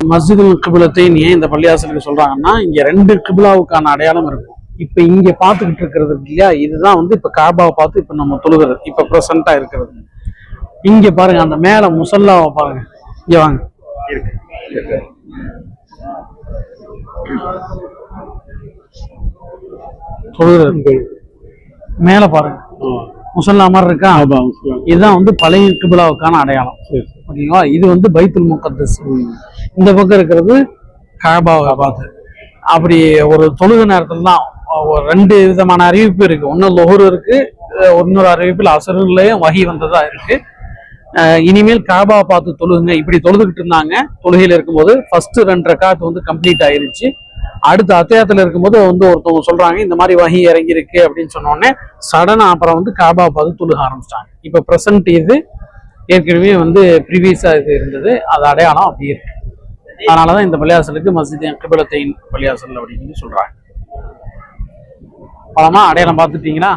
மஸ்ஜிதுல் கிபிலத்தைன் ஏன் இந்த பள்ளியாசலுக்கு சொல்றாங்கன்னா இங்க ரெண்டு கிபிலாவுக்கான அடையாளம் இருக்கும். இப்ப இங்க பாத்துக்கிட்டு இருக்கிறது இருக்கு இல்லையா? இதுதான் வந்து இப்ப காபாவை பார்த்து இப்ப நம்ம தொழுகிறது. இப்ப பிரசண்டா இருக்கிறது. இங்க பாருங்க அந்த மேல முசல்லாவை பாருங்க. இங்க வாங்க. தொழுகிறது. மேல பாருங்க. முசல்லா மாதிரி இருக்கா? இதுதான் வந்து பழைய கிபிலாவுக்கான அடையாளம். ஓகேங்களா? இது வந்து பைத்துல் முகத்தஸ் இந்த பக்கம் இருக்கிறது கபாபாத் அப்படி ஒரு தொழுக நேரத்தில் தான் ஒரு ரெண்டு விதமான அறிவிப்பு இருக்கு. ஒன்று லொஹூர் இருக்கு இன்னொரு அறிவிப்பில் அசருலயும் வகி வந்ததா இருக்கு. இனிமேல் காபாவை பார்த்து தொழுகுங்க. இப்படி தொழுதுகிட்டு இருந்தாங்க. தொழுகையில் இருக்கும்போது ஃபர்ஸ்ட் ரெண்டு ரெக்கார்ட் வந்து கம்ப்ளீட் ஆயிருச்சு. அடுத்த அத்தியாயத்தில் இருக்கும்போது வந்து ஒருத்தவங்க சொல்றாங்க இந்த மாதிரி வகி இறங்கி இருக்கு அப்படின்னு சொன்னோடனே சடனாக அப்புறம் வந்து காபா பார்த்து தொழுக ஆரம்பிச்சிட்டாங்க. இப்போ ப்ரெசன்ட் இது ஏற்கனவே வந்து ப்ரீவியஸாக இது இருந்தது. அது அடையாளம் அப்படி இருக்கு. அதனால தான் இந்த பள்ளியாசலுக்கு மஸ்ஜித் கிபிலத்தைன் பள்ளியாசல் அப்படின்னு சொல்றாங்க. பழமாக அடையாளம் பார்த்துட்டீங்களா?